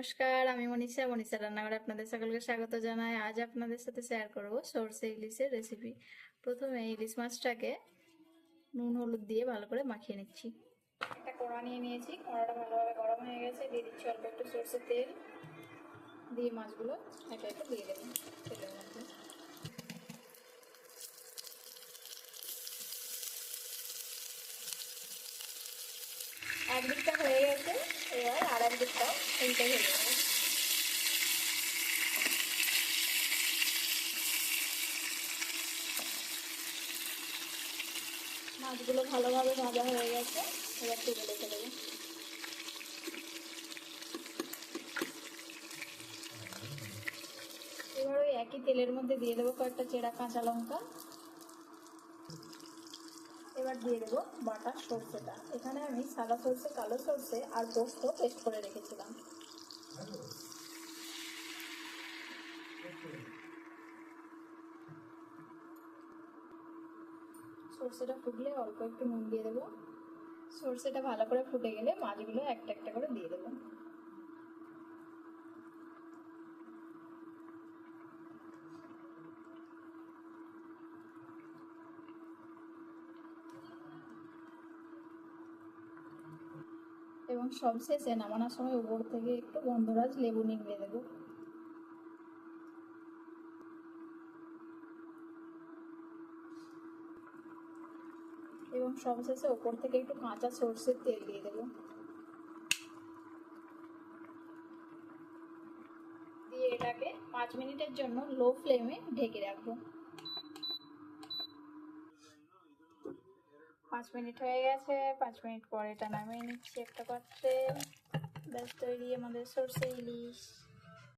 নমস্কার, আমি মনীষা। মনীষা রান্নাঘরে আপনাদের সকলকে স্বাগত জানাই। আজ আপনাদের সাথে শেয়ার করব সর্ষে ইলিশের রেসিপি প্রথমে ইলিশ মাছটাকে নুন, হলুদ দিয়ে ভালো করে মাখিয়ে নিচ্ছি। একটা কড়া নিয়ে নিয়েছি। কড়াটা ভালোভাবে গরম হয়ে গেছে। দিয়ে দিচ্ছি অল্প একটু সর্ষের তেল। দিয়ে মাছগুলো একে একে দিয়ে দেবেন তেলের মধ্যে। একদিকটা হয়ে গেছে। এবার আর মাছগুলো ভালোভাবে ভাজা হয়ে গেছে, এবার তুলে রেখে দেবো। এবার ওই একই তেলের মধ্যে দিয়ে দেবো কয়েকটা চেরা কাঁচা লঙ্কা। এবার দিয়ে দেবো বাটা সর্ষেটা। এখানে আমি সাদা সর্ষে, কালো সর্ষে আর পোস্ত পেস্ট করে রেখেছিলাম। সর্ষেটা ফুটলে অল্প একটু নুন দিয়ে দেবো। সর্ষেটা ভালো করে ফুটে গেলে মাছগুলো একটা একটা করে দিয়ে দেবো এবং সবশেষে নামানোর সময় উপর থেকে একটু গন্ধরাজ লেবু নিংড়ে দেবো এবং সবশেষে উপর থেকে একটু কাঁচা সর্ষের তেল দিয়ে দেবো। দিয়ে এটাকে পাঁচ মিনিটের জন্য লো ফ্লেমে ঢেকে রাখব। পাঁচ মিনিট হয়ে গেছে, পাঁচ মিনিট পরে এটা নামিয়ে নিচ্ছি একটা পাত্রে। ব্যাস, তৈরি আমাদের সর্ষে ইলিশ।